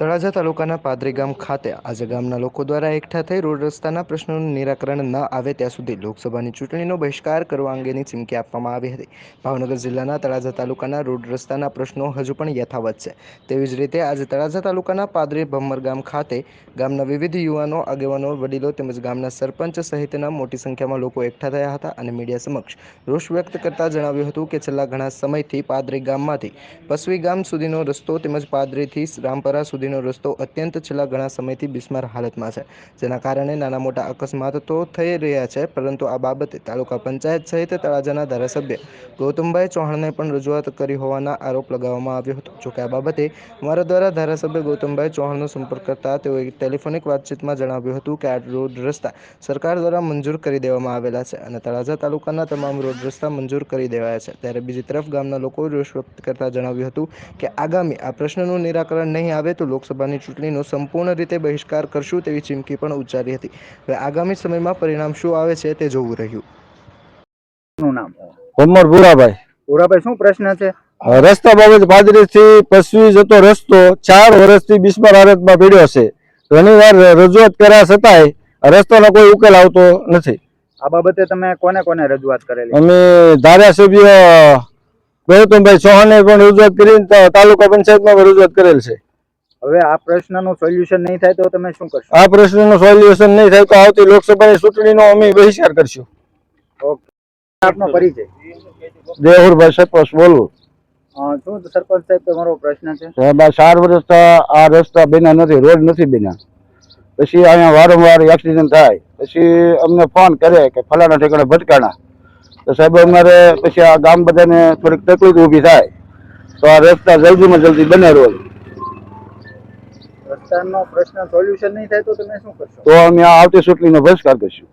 તળાજા તાલુકાના પાદરી ગામ ખાતે આજે ગામના લોકો દ્વારા એકઠા થઈ રોડ રસ્તાના પ્રશ્નોનું નિરાકરણ ન આવે ત્યાં સુધી લોકસભાની ચૂંટણીનો બહિષ્કાર કરવા અંગેની ચીમકી આપવામાં આવી હતી. ભાવનગર જિલ્લાના તળાજા તાલુકાના રોડ રસ્તાના પ્રશ્નો હજુ પણ યથાવત છે. તેવી જ રીતે આજે તળાજા તાલુકાના પાદરી ભમર ગામ ખાતે ગામના વિવિધ યુવાનો, આગેવાનો, વડીલો તેમજ ગામના સરપંચ સહિતના મોટી સંખ્યામાં લોકો એકઠા થયા હતા અને મીડિયા સમક્ષ રોષ વ્યક્ત કરતા જણાવ્યું હતું કે છેલ્લા ઘણા સમયથી પાદરી ગામમાંથી પસવી ગામ સુધીનો રસ્તો તેમજ પાદરીથી રામપરા સુધીનો રસ્તો અત્યંત છેલ્લા ઘણા સમયથી બિસ્માર હાલતમાં છે. જેના કારણે નાના મોટા અકસ્માત તો થઈ રહ્યા છે, પરંતુ આ બાબતે તાલુકા પંચાયત સહિત તળાજાના ધારાસભ્ય ગૌતમભાઈ ચૌહાણને પણ રજૂઆત કરી હોવાના આરોપ લગાવવામાં આવ્યો હતો. જોકે આ બાબતે મારા દ્વારા ધારાસભ્ય ગૌતમભાઈ ચૌહાણનો સંપર્ક કરતા તેઓએ ટેલિફોનિક વાતચીતમાં જણાવ્યું હતું કે આ રોડ રસ્તા સરકાર દ્વારા મંજૂર કરી દેવામાં આવેલા છે અને તળાજા તાલુકાના તમામ રોડ રસ્તા મંજૂર કરી દેવાયા છે. ત્યારે બીજી તરફ ગામના લોકોએ રોષ વ્યક્ત કરતા જણાવ્યું હતું કે આગામી આ પ્રશ્નનું નિરાકરણ નહીં આવે તો લોકસભાની ચૂંટણીનો સંપૂર્ણ રીતે બહિષ્કાર કરશું તેવી ચીમકી પણ ઉચ્ચારી હતી. હવે આગામી સમયમાં પરિણામ શું આવે છે તે જોવું રહ્યું. નું નામ? ભૂરાભાઈ. ભૂરાભાઈ શું પ્રશ્ન છે? રસ્તા બાબત પાદરી થી પસવી જતો રસ્તો ચાર વર્ષથી બિસ્માર હાલતમાં પડ્યો છે. ઘણી વાર રજૂઆત કર્યા છતાંય આ રસ્તાનો કોઈ ઉકેલ આવતો નથી. આ બાબતે તમે કોને કોને રજૂઆત કરેલી? અમે ધારાસભ્ય ગૌતમભાઈ ચૌહાણે પણ રજૂઆત કરી તાલુકા પંચાયતમાં પણ રજૂઆત કરેલ છે. હવે આ પ્રશ્નનું સોલ્યુશન નહીં થાય તો તમે શું કરશો? આ પ્રશ્નનું સોલ્યુશન નહીં થાય તો આવતી લોકસભાની ચૂંટણીનો અમે બહિષ્કાર કરશું. ઓકે. આપનો પરિચય. દેહુરભાઈ સરપંચ બોલું. શું સરપંચ સાહેબ તમારો પ્રશ્ન છે? સાહેબ આ ચાર વર્ષથી આ રસ્તા બન્યા નથી રોડ નથી બન્યા. પછી અહીંયા વારંવાર એક્સિડન્ટ થાય. પછી અમને ફોન કરે કે ફલાણા ઠેકાણે ભટકાણા. તો સાહેબ અમારે પછી આ ગામ બધાને થોડીક તકલીફ ઊભી થાય. તો આ રસ્તા જલ્દીમાં જલ્દી બને રોડ રસ્તાનો પ્રશ્ન સોલ્યુશન નહીં થાય તો તમે શું કરશો? તો અમે આવતી ચૂંટણીનો બહિષ્કાર કરીશું.